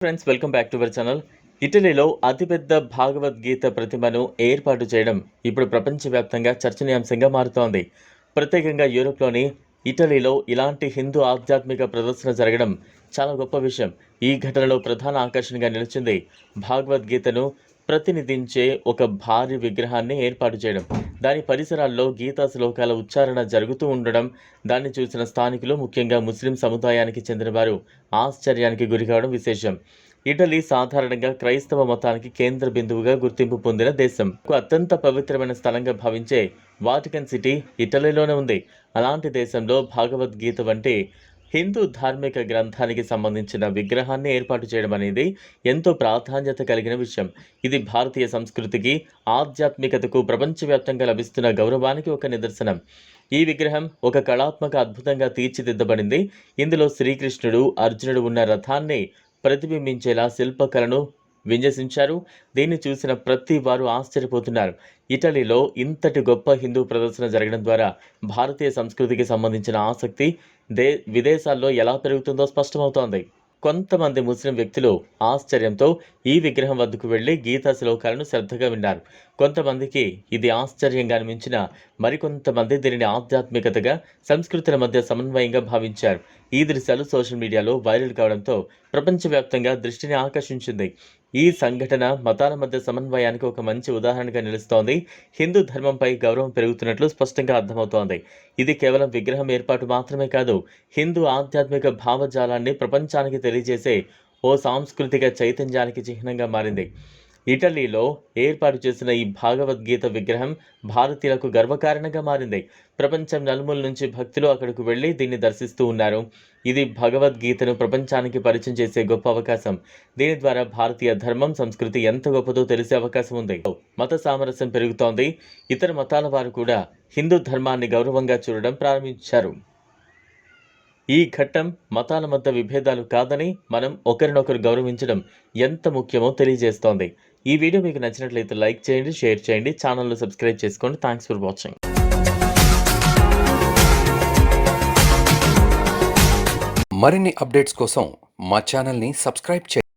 Friends welcome back to our channel. ఇటలీలో అతిపెద్ద భాగవద్గీత ప్రతిమను ఏర్పాటు చేయడం ఇప్పుడు ప్రపంచవ్యాప్తంగా చర్చనీయాంశంగా మారుతోంది. ప్రత్యేకంగా యూరోప్లోని ఇటలీలో ఇలాంటి హిందూ ఆధ్యాత్మిక ప్రదర్శన జరగడం చాలా గొప్ప విషయం. ఈ ఘటనలో ప్రధాన ఆకర్షణగా నిలిచింది భాగవద్గీతను ప్రతినిధించే ఒక భారీ విగ్రహాన్ని ఏర్పాటు చేయడం. దాని పరిసరాల్లో గీతా శ్లోకాల ఉచ్చారణ జరుగుతూ ఉండడం దాన్ని చూసిన స్థానికులు ముఖ్యంగా ముస్లిం సముదాయానికి చెందిన వారు ఆశ్చర్యానికి గురికావడం విశేషం. ఇటలీ సాధారణంగా క్రైస్తవ మతానికి కేంద్ర బిందువుగా గుర్తింపు పొందిన దేశం. అత్యంత పవిత్రమైన స్థలంగా భావించే వాటికన్ సిటీ ఇటలీలోనే ఉంది. అలాంటి దేశంలో భగవద్గీత వంటి హిందూ ధార్మిక గ్రంథానికి సంబంధించిన విగ్రహాన్ని ఏర్పాటు చేయడం అనేది ఎంతో ప్రాధాన్యత కలిగిన విషయం. ఇది భారతీయ సంస్కృతికి ఆధ్యాత్మికతకు ప్రపంచవ్యాప్తంగా లభిస్తున్న గౌరవానికి ఒక నిదర్శనం. ఈ విగ్రహం ఒక కళాత్మక అద్భుతంగా తీర్చిదిద్దబడింది. ఇందులో శ్రీకృష్ణుడు అర్జునుడు ఉన్న రథాన్ని ప్రతిబింబించేలా శిల్పకళను విన్యసించారు. దీన్ని చూసిన ప్రతి వారు ఆశ్చర్యపోతున్నారు. ఇటలీలో ఇంతటి గొప్ప హిందూ ప్రదర్శన జరగడం ద్వారా భారతీయ సంస్కృతికి సంబంధించిన ఆసక్తి దే విదేశాల్లో ఎలా పెరుగుతుందో స్పష్టమవుతోంది. కొంతమంది ముస్లిం వ్యక్తులు ఆశ్చర్యంతో ఈ విగ్రహం వద్దకు వెళ్ళి గీతా శ్లోకాలను శ్రద్ధగా విన్నారు. కొంతమందికి ఇది ఆశ్చర్యంగా అనిపించిన మరికొంతమంది దీనిని ఆధ్యాత్మికతగా సంస్కృతుల మధ్య సమన్వయంగా భావించారు. ఈ దృశ్యాలు సోషల్ మీడియాలో వైరల్ కావడంతో ప్రపంచవ్యాప్తంగా దృష్టిని ఆకర్షించింది. ఈ సంఘటన మతాల మధ్య సమన్వయానికి ఒక మంచి ఉదాహరణగా నిలుస్తోంది. హిందూ ధర్మంపై గౌరవం పెరుగుతున్నట్లు స్పష్టంగా అర్థమవుతోంది. ఇది కేవలం విగ్రహం ఏర్పాటు మాత్రమే కాదు హిందూ ఆధ్యాత్మిక భావజాలాన్ని ప్రపంచానికి తెలియజేసే ఓ సాంస్కృతిక చైతన్యానికి చిహ్నంగా మారింది. ఇటలీలో ఏర్పాటు చేసిన ఈ భాగవద్గీత విగ్రహం భారతీయులకు గర్వకారణంగా మారింది. ప్రపంచం నలుమూల నుంచి భక్తులు అక్కడకు వెళ్ళి దీన్ని దర్శిస్తూ ఉన్నారు. ఇది భగవద్గీతను ప్రపంచానికి పరిచయం చేసే గొప్ప అవకాశం. దీని ద్వారా భారతీయ ధర్మం సంస్కృతి ఎంత గొప్పదో తెలిసే అవకాశం ఉంది. మత సామరస్యం పెరుగుతోంది. ఇతర మతాల వారు కూడా హిందూ ధర్మాన్ని గౌరవంగా చూడడం ప్రారంభించారు. ఈ ఘట్టం మతాల మధ్య విభేదాలు కాదని మనం ఒకరినొకరు గౌరవించడం ఎంత ముఖ్యమో తెలియజేస్తోంది. ఈ వీడియో మీకు నచ్చినట్లయితే లైక్ చేయండి షేర్ చేయండి ఛానల్ను సబ్స్క్రైబ్ చేసుకోండి. థ్యాంక్స్ ఫర్ వాచింగ్ మరిన్ని అప్డేట్స్ కోసం మా ఛానల్ని సబ్స్క్రైబ్ చేయండి.